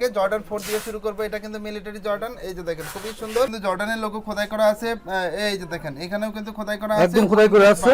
থাকে Jordan four দিয়ে শুরু করব। এটা কিন্তু মিলিটারি জর্ডান। এই যে দেখেন খুবই সুন্দর। কিন্তু জর্ডানের লোগো খোদাই করা আছে। এই যে দেখেন এখানেও কিন্তু খোদাই করা আছে। একদম খোদাই করে আছে।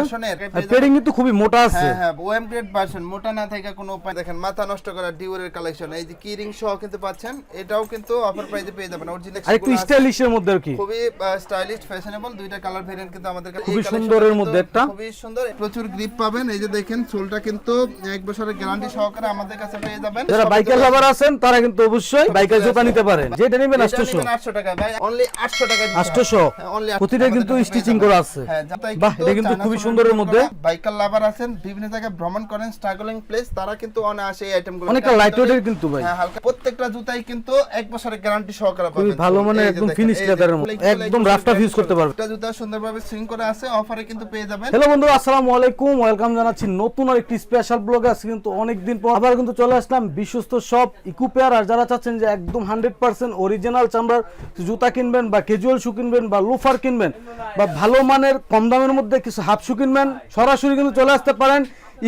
পেডিং কিন্তু খুবই মোটা আছে। হ্যাঁ হ্যাঁ ওএম গ্রেড ভার্সন মোটা না থেকে কোনো উপায় দেখেন মাথা নষ্ট করা ডিওরের কালেকশন এই যে কি রিং সহ কিন্তু পাচ্ছেন। এটাও কিন্তু অফার প্রাইসে পেয়ে যাবেন। অরিজিনাল আর একটু স্টাইলিশের মধ্যে আর কি। খুবই স্টাইলিশ ফ্যাশনেবল দুইটা কালার ভেরিয়েন্ট কিন্তু আমাদের কাছে খুবই সুন্দরের মধ্যে একটা। খুবই সুন্দর। প্রচুর গ্রিপ পাবেন। এই যে দেখেন চুলটা কিন্তু এক বছরের গ্যারান্টি সহকারে আমাদের কাছে পেয়ে যাবেন। যারা বাইকার লাভার আছেন তারা কিন্তু অবশ্যই বাইকার জুতা নিতে পারেন। যেটা নেবেন এটা আটশোশো। নেবেন 800 টাকা ভাই অনলি 800 টাকা দিতে হবে। আটশোশো। হ্যাঁ, only 800 প্রতিটা কিন্তু স্টিচিং করা আছে। হ্যাঁ, বাহ, এটা কিন্তু খুবই সুন্দরের মধ্যে। বাইকার লাভার আছেন বিভিন্ন জায়গায় ভ্রমণ করেন স্ট্রাগলিং প্লেস তারা কিন্তু অনায়াসে এই আইটেমগুলো অনেকটা লাইট ওয়েটের কিন্তু ভাই। হ্যাঁ, হালকা প্রত্যেকটা জুতাই কিন্তু এক বছরের গ্যারান্টি সহকারে পাবেন। ভালো মানে একদম ফিনিশ লেদারের মতো একদম like রাফ ইউজ করতে জুতা সুন্দরভাবে সুইং করে আছে অফারে কিন্তু পেয়ে যাবেন। হ্যালো বন্ধুরা আসসালামু আলাইকুম ওয়েলকাম জানাচ্ছি নতুন আর একটি স্পেশাল ব্লগে আজকে কিন্তু অনেকদিন পর আবার কিন্তু চলে আসলাম বিশ্বস্ত সব ইকুপেয়ার আর যারা চাচ্ছেন যে একদম হান্ড্রেড পার্সেন্ট অরিজিনাল চামড়ার জুতা কিনবেন বা ক্যাজুয়াল শু কিনবেন বা লোফার কিনবেন বা ভালো মানের কম দামের মধ্যে কিছু হাফ শু কিনবেন, সরাসরি কিন্তু চলে আসতে পারেন।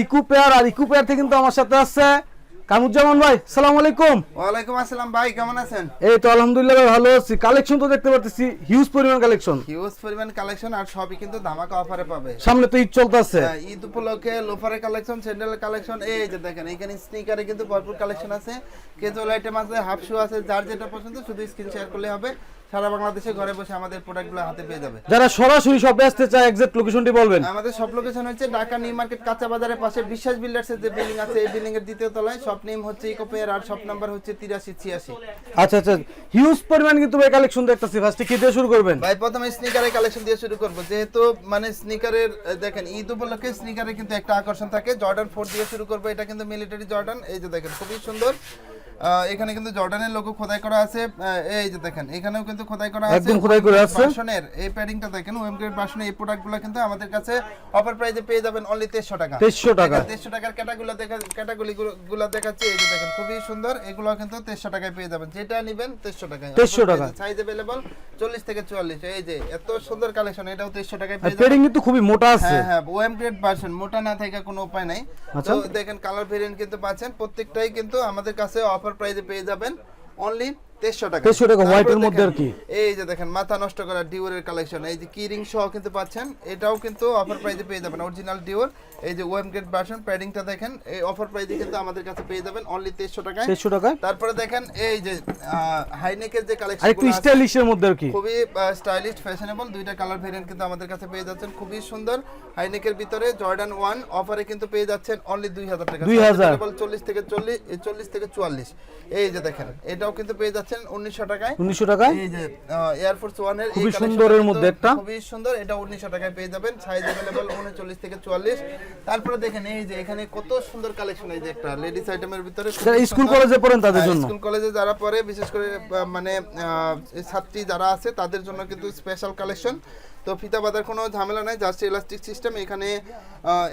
ইকুপেয়ার আর ইকুপেয়ার থেকে কিন্তু আমার সাথে আছে। কামুজ্জামান ভাই সালাম আলাইকুম। ওয়ালাইকুম আসসালাম ভাই কেমন আছেন? এই তো আলহামদুলিল্লাহ ভাই ভালো আছি। কালেকশন তো দেখতে পাচ্ছি হিউজ পরিমাণ কালেকশন হিউজ পরিমাণ কালেকশন আর সবই কিন্তু ধামাকা অফারে পাবে। সামনে তো ঈদ চলতেছে। হ্যাঁ, ঈদ উপলক্ষে লোফারের কালেকশন স্যান্ডেলের কালেকশন এই যে দেখেন এখানে স্নিকারে কিন্তু ভরপুর কালেকশন আছে। কেজুয়াল আইটেম আছে হাফ শু আছে যার যেটা পছন্দ শুধু স্ক্রিন শেয়ার করলে হবে। সারা বাংলাদেশে ঘরে বসে আমাদের প্রোডাক্টগুলো হাতে পেয়ে যাবে। যারা সরাসরি শপে আসতে চায় এক্সাক্ট লোকেশনটি বলবেন? আমাদের সব লোকেশন হচ্ছে ঢাকা নিউ মার্কেট কাঁচা বাজারের পাশে বিশ্বাস বিল্ডার্স যে বিল্ডিং আছে এই বিল্ডিং এর দ্বিতীয় তলায়। শপ নেম হচ্ছে ইকোপেয়ার আর শপ নাম্বার হচ্ছে তিরাশি ছিয়াশি। আচ্ছা আচ্ছা হিউজ পরিমাণ কিন্তু ভাই কালেকশন দেখতেছি। ফার্স্টে কি দিয়ে শুরু করবেন? ভাই প্রথমে স্নিকারের কালেকশন দিয়ে শুরু করব। যেহেতু মানে স্নিকারের দেখেন ঈদ উপলক্ষে স্নিকারের কিন্তু একটা আকর্ষণ থাকে। জর্ডান ফোর দিয়ে শুরু করব। এটা কিন্তু মিলিটারি জর্ডান এই যে দেখেন খুবই সুন্দর। এখানে কিন্তু জর্ডানের লোগো খোদাই করা আছে। এই যে দেখেন এখানেও কিন্তু খোদাই করা আছে। একদম খোদাই করে আছে। ভার্সনের এই প্যাডিংটা দেখেন ওয়েম গ্রেড ভার্সনের এই প্রোডাক্টগুলো কিন্তু আমাদের কাছে অফার প্রাইসে পেয়ে যাবেন অনলি 300 টাকা। 2300 টাকা। তেইশশো টাকার ক্যাটাগুলো দেখা ক্যাটাগরি গুলো দেখাচ্ছি এই যে দেখেন খুবই সুন্দর। এগুলো কিন্তু তেইশশো টাকায় পেয়ে যাবেন। যেটা নিবেন তেইশশো টাকায়। 2300 টাকা। সাইজ অ্যাভেলেবল চল্লিশ থেকে চুয়াল্লিশ। এই যে এত সুন্দর কালেকশন এটাও তেইশশো টাকায় পেয়ে যাবেন। পেডিং কিন্তু খুবই মোটা আছে। হ্যাঁ হ্যাঁ ওএম গ্রেড ভার্সন মোটা না থেকে কোনো উপায় নাই। আচ্ছা। তো দেখেন কালার ভেরিয়েন্ট কিন্তু পাচ্ছেন। প্রত্যেকটাই কিন্তু আমাদের কাছে অফার প্রাইসে পেয়ে যাবেন। অনলি তেইশশো টাকা। 2300 টাকা, তারপরে white এর মধ্যে আর কি। এই যে দেখেন মাথা নষ্ট করা ডিওরের কালেকশন এই যে কি সহ কিন্তু পাচ্ছেন এটাও কিন্তু অফার প্রাইসে পেয়ে যাবেন অরিজিনাল ডিওর এই যে ওএম গ্রেড ভার্সন প্যাডিংটা দেখেন এই অফার প্রাইসে কিন্তু আমাদের কাছে পেয়ে যাবেন অনলি তেইশশো টাকায়। দেড়শো টাকা তারপরে দেখেন এই যে হাইনেকের যে কালেকশন একটু স্টাইলিশের মধ্যে আর কি? খুবই স্টাইলিশ ফ্যাশনেবল দুইটা কালার ভেরিয়েন্ট কিন্তু আমাদের কাছে পেয়ে যাচ্ছেন খুবই সুন্দর। হাইনেকের ভিতরে জর্ডান ওয়ান অফারে কিন্তু পেয়ে যাচ্ছেন অনলি দুই হাজার টাকা। 2000 চল্লিশ থেকে চল্লিশ চল্লিশ থেকে চুয়াল্লিশ। এই যে দেখেন এটাও কিন্তু পেয়ে যাচ্ছেন। উনিশশো টাকায়। উনিশশো টাকায়? এই যে এর খুবই সুন্দরের মধ্যে একটা। খুবই সুন্দর এটা উনিশশো টাকায় পেয়ে যাবেন সাইজ থেকে চুয়াল্লিশ। তারপরে দেখেন এই যে এখানে কত সুন্দর কালেকশন এই যে একটা লেডিস আইটেমের ভিতরে যারা স্কুল কলেজে পড়েন তাদের হ্যাঁ, জন্য। স্কুল কলেজে যারা পড়ে বিশেষ করে মানে ছাত্রী যারা আছে তাদের জন্য কিন্তু স্পেশাল কালেকশন তো ফিতা বাঁধার কোনো ঝামেলা নাই জাস্ট এলাস্টিক সিস্টেম এখানে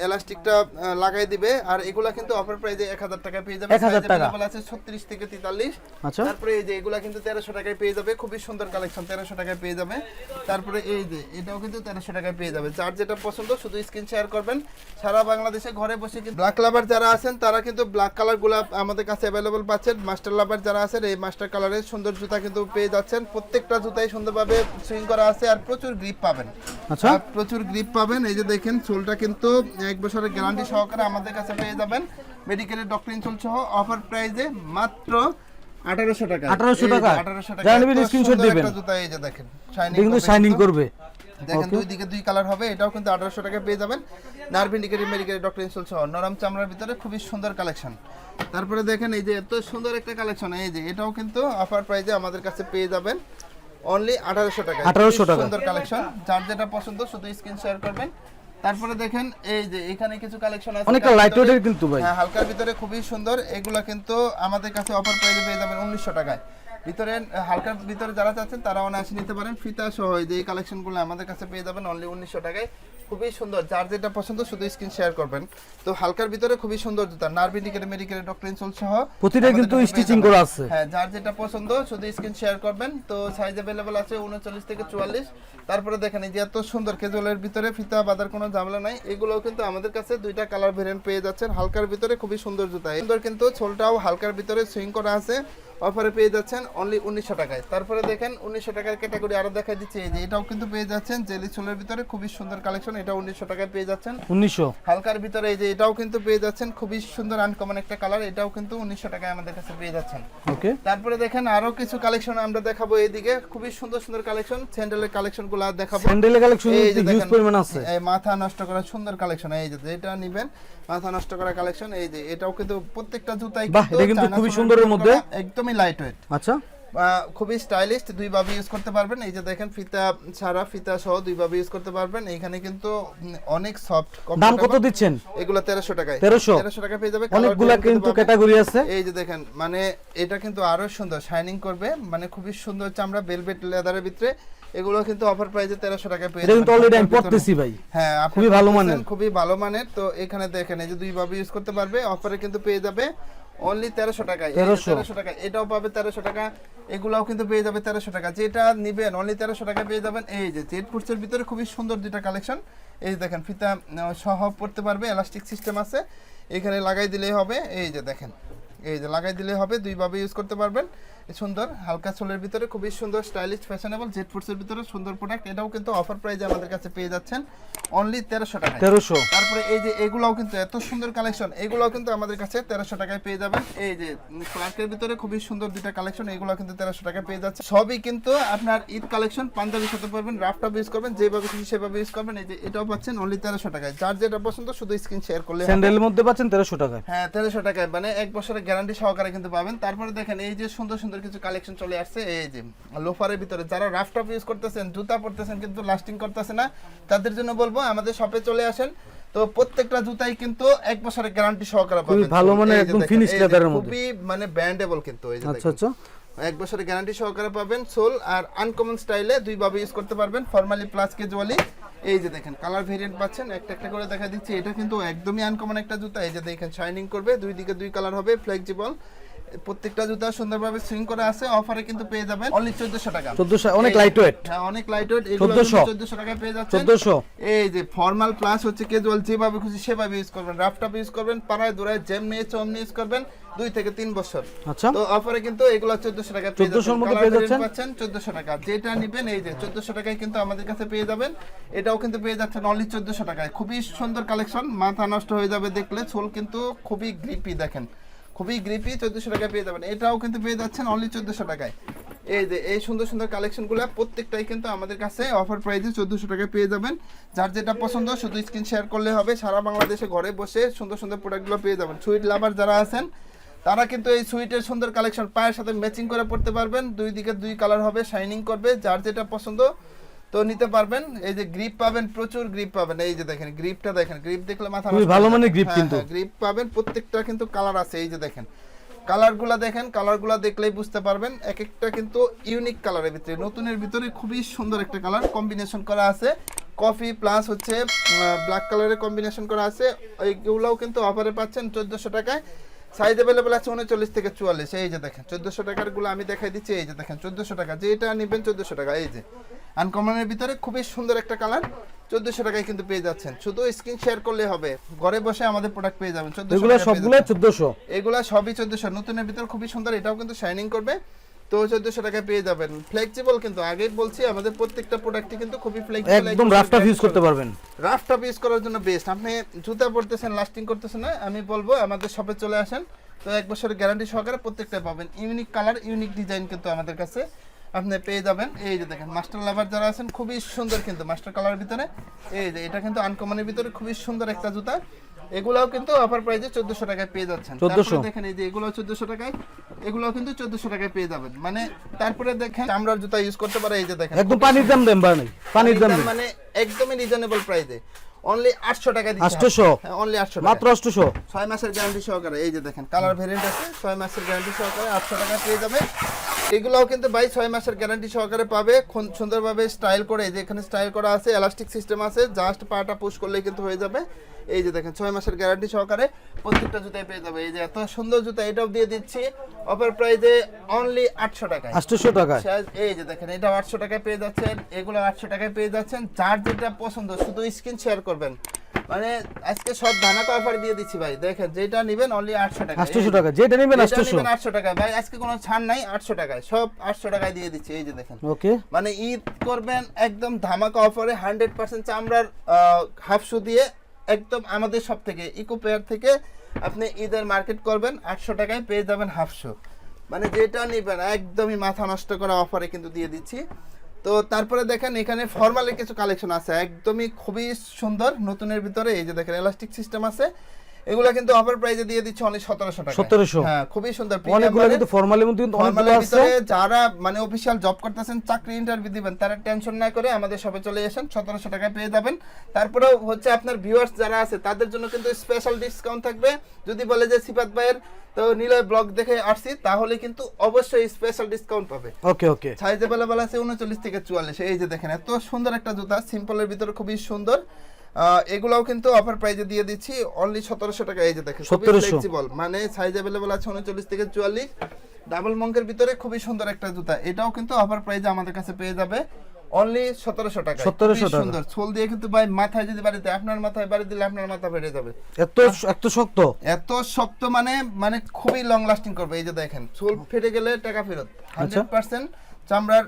এলাস্টিকটা লাগাই দিবে। আর এগুলা কিন্তু অফার প্রাইজে এক হাজার টাকায় পেয়ে যাবে। 1000 Size টাকা। আছে ছত্রিশ থেকে তেতাল্লিশ। আচ্ছা। তারপরে এই যে এগুলা কিন্তু তেরোশো টাকায় পেয়ে যাবে। খুবই সুন্দর কালেকশন তেরোশো টাকায় পেয়ে যাবে। তারপরে এই যে এটাও কিন্তু তেরোশো টাকায় পেয়ে যাবে। যার যেটা পছন্দ শুধু স্ক্রিন শেয়ার করবেন। সারা বাংলাদেশে ঘরে বসে কিন্তু ব্ল্যাক লাভার যারা আছেন তারা কিন্তু ব্ল্যাক কালারগুলা আমাদের কাছে অ্যাভেলেবল পাচ্ছেন। মাস্টার লাভার যারা আছেন এই মাস্টার কালারের সুন্দর জুতা কিন্তু পেয়ে যাচ্ছেন। প্রত্যেকটা জুতাই সুন্দরভাবে সুইং করা আছে আর প্রচুর গ্রিপ পাবেন। আচ্ছা। আর প্রচুর গ্রিপ পাবেন। এই যে দেখেন চুলটা কিন্তু এক বছরের গ্যারান্টি সহকারে আমাদের কাছে পেয়ে যাবেন। মেডিকেলের ডক্টরিন চুল সহ অফার প্রাইসে মাত্র আঠারোশো টাকা। 1800 টাকা? আঠারোশো টাকা। সুন্দর দিবেন। একটা জুতা এই যে দেখেন এটা কিন্তু শাইনিং করবে। দেখেন দুই দিকে দুই কালার হবে এটাও কিন্তু আঠারোশো টাকা পেয়ে যাবেন। Nerve indicator medical doctor insole সহ নরম চামড়ার ভিতরে খুবই সুন্দর কালেকশন তারপরে দেখেন এই যে এত সুন্দর একটা কালেকশন এই যে এটাও কিন্তু অফার প্রাইজে আমাদের কাছে পেয়ে যাবেন। অনলি আঠারোশো টাকা। 1800 টাকা। সুন্দর কালেকশন যার যেটা পছন্দ শুধু স্ক্রিন শেয়ার করবেন। তারপরে দেখেন এই যে এখানে কিছু কালেকশন আছে। অনেকটা লাইট ওয়েটের কিন্তু ভাই। হ্যাঁ হালকার ভিতরে খুবই সুন্দর। এগুলা কিন্তু আমাদের কাছে অফার প্রাইসে পেয়ে যাবেন উনিশশো টাকায়। ভিতরে হালকার ভিতরে যারা চাচ্ছেন তারা অনায়াসে নিতে পারেন। ফিতা সহ এই কালেকশনগুলো আমাদের কাছে পেয়ে যাবেন অনলি উনিশশো টাকায়। খুবই সুন্দর। যার যেটা পছন্দ শুধু স্ক্রিন শেয়ার করবেন। তো হালকার ভিতরে খুবই সুন্দর জুতা। Nerve indicator medical doctor insole সহ প্রতিটা কিন্তু স্টিচিং করা আছে। হ্যাঁ যার যেটা পছন্দ শুধু স্ক্রিন শেয়ার করবেন। তো সাইজ অ্যাভেলেবল আছে উনচল্লিশ থেকে চুয়াল্লিশ। তারপরে দেখেন এই যে এত সুন্দর কেজুয়ালের ভিতরে ফিতা বাঁধার কোনো ঝামেলা নাই। এগুলোও কিন্তু আমাদের কাছে দুইটা কালার ভেরিয়েন্ট পেয়ে যাচ্ছেন। হালকার ভিতরে খুবই সুন্দর জুতা। সুন্দর কিন্তু ছোলটাও হালকার ভিতরে সুইং করা আছে। অফারে পেয়ে যাচ্ছেন অনলি উনিশশো টাকায়। তারপরে দেখেন উনিশশো টাকার ক্যাটাগরি আরও দেখা দিচ্ছে। এই যে এটাও কিন্তু পেয়ে যাচ্ছেন জেলি সোলের ভিতরে খুবই সুন্দর কালেকশন এটা উনিশশো টাকায় পেয়ে যাচ্ছেন। উনিশশো। হালকার ভিতরে এই যে এটাও কিন্তু পেয়ে যাচ্ছেন খুবই সুন্দর আনকমন একটা কালার এটাও কিন্তু উনিশশো টাকায় আমাদের কাছে পেয়ে যাচ্ছেন। ওকে। তারপরে দেখেন আরও কিছু কালেকশন আমরা দেখাবো এইদিকে। খুবই সুন্দর সুন্দর কালেকশন স্যান্ডেলের কালেকশনগুলো দেখাবো। স্যান্ডেলের কালেকশন হিউজ পরিমাণ আছে। এই মাথা নষ্ট করা সুন্দর কালেকশন এই যে এটা নিবেন মাথা নষ্ট করা কালেকশন এই যে এটাও কিন্তু প্রত্যেকটা জুতাই কিন্তু খুবই সুন্দরের মধ্যে। করা, একদমই লাইট ওয়েট আচ্ছা খুবই স্টাইলিশ দুই ভাবে ইউজ করতে পারবেন। এই যে দেখেন ফিতা ছাড়া ফিতা সহ দুই ভাবে ইউজ করতে পারবেন। এখানে কিন্তু অনেক সফট দাম কত দিচ্ছেন? এগুলো তেরোশো টাকায়। 1300 তেরোশো টাকা পেয়ে যাবে। অনেকগুলা কিন্তু ক্যাটাগরি আছে। এই যে দেখেন মানে এটা কিন্তু আরও সুন্দর শাইনিং করবে। মানে খুবই সুন্দর চামড়া ভেলভেট লেদারের ভিতরে। এগুলো কিন্তু অফার প্রাইসে তেরোশো টাকা পেয়ে এটা কিন্তু যাবেন। অলরেডি আমি পড়তেছি ভাই। হ্যাঁ খুবই ভালো মানের। খুবই ভালো মানের। তো এখানে দেখেন এই যে দুই ভাবে ইউজ করতে পারবে। অফারে কিন্তু পেয়ে যাবে। অনলি তেরোশো টাকায়। তেরোশো। টাকা এটাও পাবে তেরোশো টাকা এগুলাও কিন্তু পেয়ে যাবে তেরোশো টাকা। যেটা নিবেন অনলি তেরোশো টাকা পেয়ে যাবেন এই যে জেড ফুডসের ভিতরে খুবই সুন্দর দুটা কালেকশন। এই যে দেখেন ফিতা সহ পড়তে পারবে এলাস্টিক সিস্টেম আছে। এখানে লাগাই দিলেই হবে এই যে দেখেন এই যে লাগাই দিলে হবে দুইভাবে ইউজ করতে পারবেন। সুন্দর হালকা সোলের ভিতরে খুবই সুন্দর স্টাইলিশ ফ্যাশনেবল জেড ফুডসের ভিতরে সুন্দর প্রোডাক্ট এটাও কিন্তু অফার প্রাইজে আমাদের কাছে পেয়ে যাচ্ছেন অনলি তেরোশো টাকা তেরোশো। তারপরে এই যে এগুলাও কিন্তু এত সুন্দর কালেকশন এগুলাও কিন্তু আমাদের কাছে তেরোশো টাকায় পেয়ে যাবেন। এই যে ক্লার্কের ভিতরে খুবই সুন্দর দুইটা কালেকশন এগুলো কিন্তু তেরোশো টাকায় পেয়ে যাচ্ছে। সবই কিন্তু আপনার ঈদ কালেকশন পাঞ্জাবি সাথে পারবেন রাফটা ইউজ করবেন যেভাবে খুশি সেভাবে ইউজ করবেন। এই যে এটাও পাচ্ছেন অনলি তেরোশো টাকায়। যার যেটা পছন্দ শুধু স্ক্রিন শেয়ার করলে। স্যান্ডেলের মধ্যে পাচ্ছেন তেরোশো টাকায়। হ্যাঁ তেরোশো টাকায় মানে এক বছরের গ্যারান্টি সহকারে কিন্তু পাবেন। তারপরে দেখেন এই যে সুন্দর সুন্দর কিছু কালেকশন চলে আসছে এই যে লোফারের ভিতরে। যারা রাফ টপ ইউজ করতেছেন জুতা পরতেছেন কিন্তু লাস্টিং করতেছে না তাদের জন্য বলব আমাদের শপে চলে আসেন। তো প্রত্যেকটা জুতাই কিন্তু এক বছরের গ্যারান্টি সহকারে পাবেন। ভালো যে একদম leather এর মধ্যে। খুবই মানে ব্যান্ডেবল কিন্তু এই যে আচ্ছা আচ্ছা। এক বছরের গ্যারান্টি সহকারে পাবেন সোল আর আনকমন স্টাইলে দুই ভাবে ইউজ করতে পারবেন ফর্মালি প্লাস কেজুয়ালি এই যে দেখেন কালার ভেরিয়েন্ট পাচ্ছেন একটা একটা করে দেখা দিচ্ছি। এটা কিন্তু একদমই আনকমন একটা জুতা। এই যে দেখেন শাইনিং করবে দুই দিকে দুই কালার হবে ফ্লেক্সিবল প্রত্যেকটা জুতা সুন্দরভাবে সুইং করে আছে অফারে কিন্তু পেয়ে যাবেন অনলি চোদ্দশো টাকা। চোদ্দশো অনেক এই- লাইট ওয়েট হ্যাঁ অনেক লাইট ওয়েট 1400 চোদ্দশো টাকায় পেয়ে যাচ্ছেন। চোদ্দশো। এই যে ফর্মাল প্লাস হচ্ছে ক্যাজুয়াল যেভাবে খুশি সেভাবে ইউজ করবেন। রাফটাপ ইউজ করবেন পাড়ায় দূরায় জেম নিয়ে চম ইউজ করবেন দুই থেকে তিন বছর। আচ্ছা। তো অফারে কিন্তু এগুলো চোদ্দশো টাকা 1400 র মধ্যে পেয়ে যাচ্ছেন? পাচ্ছেন চোদ্দশো টাকা। যেটা নিবেন এই যে চোদ্দশো টাকায় কিন্তু আমাদের কাছে পেয়ে যাবেন। এটাও কিন্তু পেয়ে যাচ্ছেন অনলি চোদ্দশো টাকায়। খুবই সুন্দর কালেকশন মাথা নষ্ট হয়ে যাবে দেখলে। সোল কিন্তু খুবই গ্রিপি দেখেন। খুবই গ্রিপি চোদ্দশো টাকায় পেয়ে যাবেন। এটাও কিন্তু পেয়ে যাচ্ছেন অনলি চোদ্দশো টাকায়। এই যে, এই সুন্দর সুন্দর কালেকশনগুলো প্রত্যেকটাই কিন্তু আমাদের কাছে অফার প্রাইসে চোদ্দশো টাকায় পেয়ে যাবেন। যার যেটা পছন্দ, শুধু স্ক্রিন শেয়ার করলে হবে। সারা বাংলাদেশে ঘরে বসে সুন্দর সুন্দর প্রোডাক্টগুলো পেয়ে যাবেন। সুইট লাভার যারা আছেন, তারা কিন্তু এই সুইটের সুন্দর কালেকশন পায়ের সাথে ম্যাচিং করে পড়তে পারবেন। দুই দিকে দুই কালার হবে শাইনিং করবে। যার যেটা পছন্দ তো নিতে পারবেন। এই যে গ্রিপ পাবেন প্রচুর গ্রিপ পাবেন। এই যে দেখেন গ্রিপটা দেখেন গ্রিপ দেখলে মাথা খুবই ভালো হয়ে যাবে। grip হ্যাঁ, কিন্তু। হ্যাঁ, গ্রিপ পাবেন। প্রত্যেকটা কিন্তু কালার আছে এই যে দেখেন। কালারগুলা দেখেন কালারগুলা দেখলেই বুঝতে পারবেন। এক একটা কিন্তু ইউনিক কালারের ভিতরে নতুনের ভিতরে খুবই সুন্দর একটা কালার কম্বিনেশন করা আছে। কফি প্লাস হচ্ছে ব্ল্যাক কালারের কম্বিনেশন করা আছে। এইগুলোও কিন্তু অফারে পাচ্ছেন চোদ্দোশো টাকায়। সাইজ অ্যাভেলেবল আছে উনচল্লিশ থেকে চুয়াল্লিশ। এই যে দেখেন চোদ্দোশো টাকারগুলো আমি দেখাই দিচ্ছি। এই যে দেখেন চোদ্দোশো টাকা। যেটা নেবেন চোদ্দোশো টাকা। এই যে আনকমনের ভিতরে খুবই সুন্দর একটা কালার চোদ্দোশো টাকায় কিন্তু পেয়ে যাচ্ছেন। শুধু স্ক্রিন শেয়ার করলে হবে। ঘরে বসে আমাদের প্রোডাক্ট পেয়ে যাবেন। চোদ্দোশো এগুলো সবগুলো চোদ্দশো। এগুলা সবই চোদ্দশো। নতুনের ভিতর খুবই সুন্দর এটাও কিন্তু শাইনিং করবে। তো চোদ্দশো টাকায় পেয়ে যাবেন। ফ্লেক্সিবল কিন্তু আগেই বলছি আমাদের প্রত্যেকটা প্রোডাক্টই কিন্তু খুবই ফ্লেক্সিবল একদম রাফটা ইউজ করতে পারবেন। রাফ টপ ইউজ করার জন্য বেস্ট আপনি জুতা পরতেছেন লাস্টিং করতেছেন না আমি বলব আমাদের শপে চলে আসেন। তো এক বছরের গ্যারান্টি সহকারে প্রত্যেকটা পাবেন। ইউনিক কালার ইউনিক ডিজাইন কিন্তু আমাদের কাছে। আপনি পেয়ে যাবেন। এই যে দেখেন মাস্টার লাভার যারা আছেন খুবই সুন্দর কিন্তু মাস্টার কালারের ভিতরে। এই যে এটা কিন্তু আনকমনের ভিতরে খুবই সুন্দর একটা জুতা। এগুলাও কিন্তু অফার প্রাইসে চোদ্দশো টাকায় পেয়ে যাচ্ছেন। তারপরে দেখেন এই যে এগুলো চোদ্দশো টাকায়। এগুলোও কিন্তু চোদ্দশো টাকায় পেয়ে যাবেন। মানে তারপরে দেখেন চামড়ার জুতা ইউজ করতে পারে এই যে দেখেন। একদম পানির দাম দেন বা নেই পানির দাম মানে একদমই রিজনেবল প্রাইসে অনলি 800 টাকা দিচ্ছি 800 অনলি 800 মাত্র মাত্র অষ্টশো 6 মাসের গ্যারান্টি সহকারে এই যে দেখেন কালার ভেরিয়েন্ট আছে 6 মাসের গ্যারান্টি সহকারে 800 টাকা পেয়ে যাবে এগুলোও কিন্তু ভাই ছয় মাসের গ্যারান্টি সহকারে পাবে। সুন্দরভাবে স্টাইল করে এই যে এখানে স্টাইল করা আছে এলাস্টিক সিস্টেম আছে জাস্ট পাটা পুশ করলেই কিন্তু হয়ে যাবে। এই যে দেখেন ছয় মাসের গ্যারান্টি সহকারে প্রত্যেকটা জুতাই পেয়ে যাবে। এই যে এত সুন্দর জুতা এটাও দিয়ে দিচ্ছি। অফার প্রাইসে অনলি 800 টাকায়। আটশোশো টাকা এই যে দেখেন এটা আটশো টাকায় পেয়ে যাচ্ছেন এগুলো আটশো টাকায় পেয়ে যাচ্ছেন। যার যেটা পছন্দ শুধু স্ক্রিন শেয়ার করবেন। মানে আজকে সব ধামাকা অফার দিয়ে দিচ্ছি ভাই। দেখেন যেটা নেবেন অনলি আটশো টাকা আটশোশো টাকা যেটা নেবেন টাকা ভাই আজকে কোনো ছাড় নাই আটশো টাকায়। সব আটশো টাকায় দিয়ে দিচ্ছি এই যে দেখেন। ওকে। মানে ঈদ করবেন একদম ধামাকা অফারে হান্ড্রেড পার্সেন্ট চামড়ার হাফ শু দিয়ে একদম আমাদের সব থেকে ইকো পেয়ার থেকে আপনি ঈদের মার্কেট করবেন আটশো টাকায় পেয়ে যাবেন হাফ শু মানে যেটা নেবেন একদমই মাথা নষ্ট করা অফারে কিন্তু দিয়ে দিচ্ছি। তো তারপরে দেখেন এখানে ফর্মালের কিছু কালেকশন আছে। একদমই খুবই সুন্দর। নতুনের ভিতরে এই যে দেখেন এলাস্টিক সিস্টেম আছে। এগুলা কিন্তু অফার প্রাইজে দিয়ে দিচ্ছে অনলি সতেরোশো টাকা 1700 হ্যাঁ খুবই সুন্দর অনেকগুলো কিন্তু ফর্মালের মধ্যে কিন্তু অনেকগুলো আছে। যারা মানে অফিসিয়াল জব করতেছেন চাকরি ইন্টারভিউ দিবেন তারা টেনশন না করে আমাদের শপে চলে আসেন সতেরোশো টাকায় পেয়ে যাবেন। তারপরেও হচ্ছে আপনার ভিউয়ার্স যারা আছে তাদের জন্য কিন্তু স্পেশাল ডিসকাউন্ট থাকবে। যদি বলে যে সিফাত ভাইয়ের তো নিলয় ব্লগ দেখে আসছি তাহলে কিন্তু অবশ্যই স্পেশাল ডিসকাউন্ট পাবে। ওকে ওকে। সাইজ অ্যাভেলেবল আছে উনচল্লিশ থেকে চুয়াল্লিশ। এই যে দেখেন এত সুন্দর একটা জুতা সিম্পলের ভিতরে খুবই সুন্দর। এগুলাও কিন্তু অফার প্রাইজে দিয়ে দিচ্ছি। অনলি সতেরোশো টাকা এই যে দেখেন ফ্লেক্সিবল মানে সাইজ অ্যাভেলেবল আছে উনচল্লিশ থেকে চুয়াল্লিশ। ডাবল মঙ্কের ভিতরে খুবই সুন্দর একটা জুতা। এটাও কিন্তু অফার প্রাইজে আমাদের কাছে পেয়ে যাবে। অনলি সতেরোশো টাকা 1700 টাকা। সুন্দর। সোল দিয়ে কিন্তু ভাই মাথায় যদি বাড়িতে আপনার মাথায় বাড়ি দিলে আপনার মাথা বেড়ে যাবে। এত এত শক্ত? এত শক্ত মানে মানে খুবই লং লাস্টিং করবে। এই যে দেখেন সোল ফেটে গেলে টাকা ফেরত। হান্ড্রেড পার্সেন্ট চামড়ার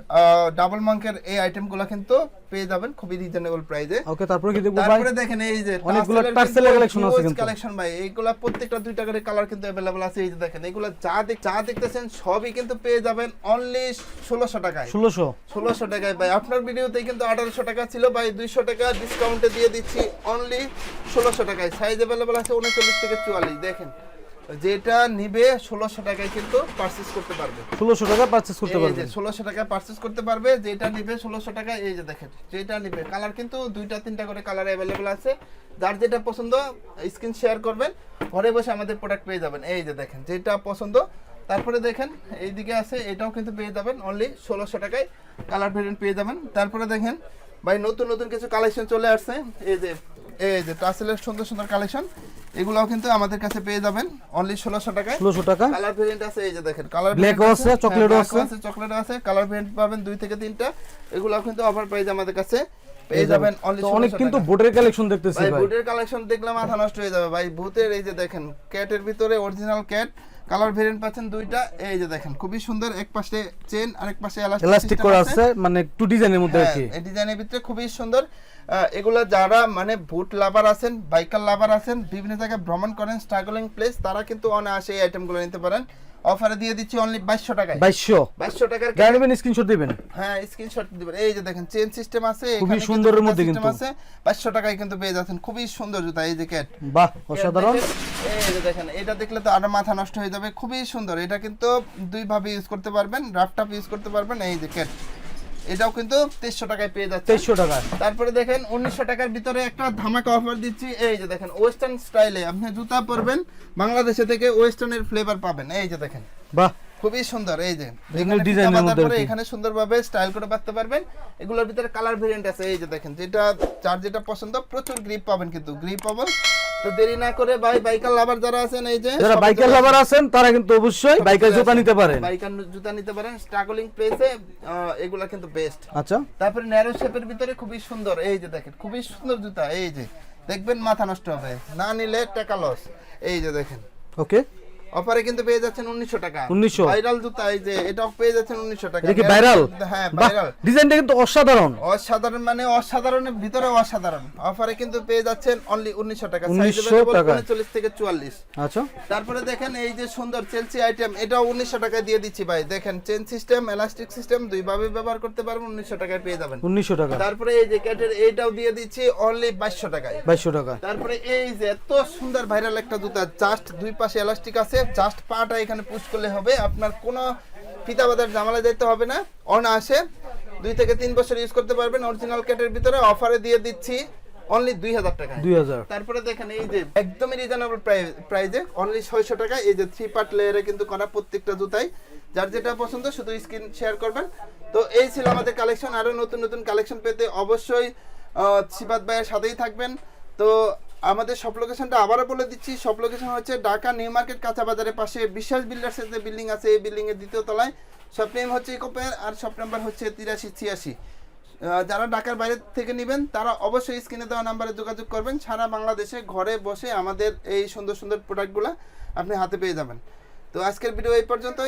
ডাবল মাঙ্কের এই আইটেমগুলো কিন্তু পেয়ে যাবেন খুবই রিজনেবল প্রাইসে ওকে তারপরে কি দেখবো ভাই তারপরে দেখেন এই যে অনেকগুলো টার্সেলের collection আছে কিন্তু। কালেকশন ভাই এইগুলা প্রত্যেকটা দুই টাকার কালার কিন্তু अवेलेबल আছে এই যে দেখেন এগুলা যা দেখ যা দেখতেছেন সবই কিন্তু পেয়ে যাবেন অনলি 1600 টাকায় ষোলোশো 1600 টাকায় ভাই আপনার ভিডিওতে কিন্তু 1800 টাকা ছিল ভাই 200 টাকা ডিসকাউন্টে দিয়ে দিচ্ছি অনলি 1600 টাকায় সাইজ अवेलेबल আছে 39 থেকে 44 দেখেন যেটা নিবে ষোলোশো টাকায় কিন্তু পারচেজ করতে পারবে। ষোলোশো টাকা পারচেস করতে পারবেন ষোলোশো টাকা পারচেস করতে পারবে যেটা নিবে ষোলোশো টাকা এই যে দেখেন যেটা নিবে। কালার কিন্তু দুইটা তিনটা করে কালার অ্যাভেলেবেল আছে। যার যেটা পছন্দ স্ক্রিন শেয়ার করবেন ঘরে বসে আমাদের প্রোডাক্ট পেয়ে যাবেন। এই যে দেখেন যেটা পছন্দ। তারপরে দেখেন এইদিকে আছে এটাও কিন্তু পেয়ে যাবেন অনলি ষোলোশো টাকায় কালার ভেরিয়েন্ট পেয়ে যাবেন। তারপরে দেখেন ভাই নতুন নতুন কিছু কালেকশন চলে আসছে। এই যে এই যে টাসেলের সুন্দর সুন্দর কালেকশন এগুলাও কিন্তু আমাদের কাছে পেয়ে যাবেন। অনলি ষোলোশো টাকায়। ষোলোশো টাকা? কালার ভেরিয়েন্ট আছে এই যে দেখেন কালার ও আছে, ও আছে। চকলেট আছে কালার ভেরিয়েন্ট পাবেন দুই থেকে তিনটা। এগুলো কিন্তু অফার প্রাইস আমাদের কাছে পেয়ে যাবেন অনলি তো অনেক কিন্তু বোর্ডের কালেকশন দেখতেছি ভাই বুটের কালেকশন দেখলে মাথা নষ্ট হয়ে যাবে ভাই। বুটের এই যে দেখেন ক্যাটের ভিতরে অরিজিনাল ক্যাট কালার ভেরিয়েন্ট পাচ্ছেন দুইটা। এই যে দেখেন খুবই সুন্দর এক পাশে চেন আরেক পাশে এলাস্টিক করা আছে। মানে একটু ডিজাইনের মধ্যে আর হ্যাঁ, কি। এই ডিজাইনের ভিতরে খুবই সুন্দর। এগুলো যারা মানে বুট লাভার আছেন বাইকার লাভার আছেন বিভিন্ন জায়গায় ভ্রমণ করেন স্ট্রাগলিং প্লেস তারা কিন্তু অনায়াসে এই আইটেমগুলো নিতে পারেন। অফারে দিয়ে দিচ্ছি অনলি বাইশশো টাকায়। বাইশশো? বাইশশো টাকার গাড়ি নেবেন স্ক্রিনশট দিবেন? হ্যাঁ স্ক্রিনশট দিবেন। এই যে দেখেন চেন সিস্টেম আছে খুবই সুন্দরের মধ্যে কিন্তু। আছে। বাইশশো টাকায় কিন্তু পেয়ে যাচ্ছেন। খুবই সুন্দর জুতা এই যে ক্যাট বাহ অসাধারণ। এই যে দেখেন এটা দেখলে তো আরও মাথা নষ্ট হয়ে যাবে। খুবই সুন্দর। এটা কিন্তু দুই ভাবে ইউজ করতে পারবেন রাফ টাপ ইউজ করতে পারবেন এই যে ক্যাট এটাও কিন্তু তেইশশো টাকায় পেয়ে যাচ্ছে তেইশশো টাকা। তারপরে দেখেন উনিশশো টাকার ভিতরে একটা ধামাকা অফার দিচ্ছি। এই যে দেখেন ওয়েস্টার্ন স্টাইলে আপনি জুতা পরবেন বাংলাদেশে থেকে ওয়েস্টার্নের ফ্লেভার পাবেন। এই যে দেখেন বাহ। খুবই সুন্দর। এই যে আর এখানে সুন্দরভাবে স্টাইল করে বাঁধতে পারবেন। এগুলোর ভিতরে কালার ভেরিয়েন্ট আছে। এই যে দেখেন যেটা যার যেটা পছন্দ প্রচুর গ্রিপ পাবেন কিন্তু। গ্রিপ পাবেন তো দেরি না করে ভাই বাইকার লাভার যারা আছেন এই যে যারা বাইকের লাভার আছেন তারা কিন্তু অবশ্যই বাইকার জুতা নিতে পারেন। বাইকার জুতা নিতে পারেন। স্ট্রাগলিং প্লেসে এগুলা কিন্তু বেস্ট আচ্ছা। তারপরে ন্যারো শেপের ভিতরে খুবই সুন্দর। এই যে দেখেন খুবই সুন্দর জুতা। এই যে দেখবেন মাথা নষ্ট হবে। না নিলে টাকা লস এই যে দেখেন। ওকে অফারে কিন্তু পেয়ে যাচ্ছেন উনিশশো টাকা। 1900 ভাইরাল জুতা এই যে এটাও পেয়ে যাচ্ছেন উনিশশো টাকা। এটা কি ভাইরাল হ্যাঁ ভাইরাল ডিজাইনটা কিন্তু অসাধারণ। অসাধারণ মানে অসাধারণের ভিতরে অসাধারণ। অফারে কিন্তু পেয়ে যাচ্ছেন অনলি উনিশশো টাকা। 1900 টাকা। উনচল্লিশ থেকে চুয়াল্লিশ। আচ্ছা। তারপরে দেখেন এই যে সুন্দর চেলসি আইটেম এটাও উনিশশো টাকায় দিয়ে দিচ্ছি ভাই। দেখেন চেন সিস্টেম এলাস্টিক সিস্টেম দুইভাবে ব্যবহার করতে পারবেন উনিশশো টাকায় পেয়ে যাবেন। উনিশশো টাকা। তারপরে এই যে ক্যাটের এইটাও দিয়ে দিচ্ছি অনলি বাইশশো টাকায়। বাইশশো টাকা। তারপরে এই যে এত সুন্দর ভাইরাল একটা জুতা জাস্ট দুই পাশে এলাস্টিক আছে জাস্ট পাটা এখানে পুশ করলে হবে। আপনার কোনো ফিতা বাদার জামালা যেতে হবে না। অনায়াসে দুই থেকে তিন বছর ইউজ করতে পারবেন অরিজিনাল ক্যাটের ভিতরে। অফারে দিয়ে দিচ্ছি অনলি দুই হাজার টাকা। দুই হাজার। তারপরে দেখেন এই যে একদমই রিজনেবল প্রাইজে অনলি ছয়শো টাকা। এই যে থ্রি পার্ট লেয়ারে কিন্তু করা প্রত্যেকটা জুতাই। যার যেটা পছন্দ শুধু স্ক্রিন শেয়ার করবেন। তো এই ছিল আমাদের কালেকশন আরও নতুন নতুন কালেকশন পেতে অবশ্যই আহ, ভাইয়ের সাথেই থাকবেন। তো আমাদের সব লোকেশনটা আবারও বলে দিচ্ছি। সব লোকেশন হচ্ছে ঢাকা নিউ মার্কেট কাঁচা বাজারের পাশে বিশ্বাস বিল্ডার্সের যে বিল্ডিং আছে, এই বিল্ডিং এর দ্বিতীয় তলায়। শপ নেম হচ্ছে ইকোপেয়ার আর শপ নাম্বার হচ্ছে তিরাশি, ছিয়াশি। যারা ঢাকার বাইরে থেকে নেবেন, তারা অবশ্যই স্ক্রিনে দেওয়া নাম্বারে যোগাযোগ করবেন। সারা বাংলাদেশে ঘরে বসে আমাদের এই সুন্দর সুন্দর প্রোডাক্টগুলো আপনি হাতে পেয়ে যাবেন। তো আজকের ভিডিও এই পর্যন্তই।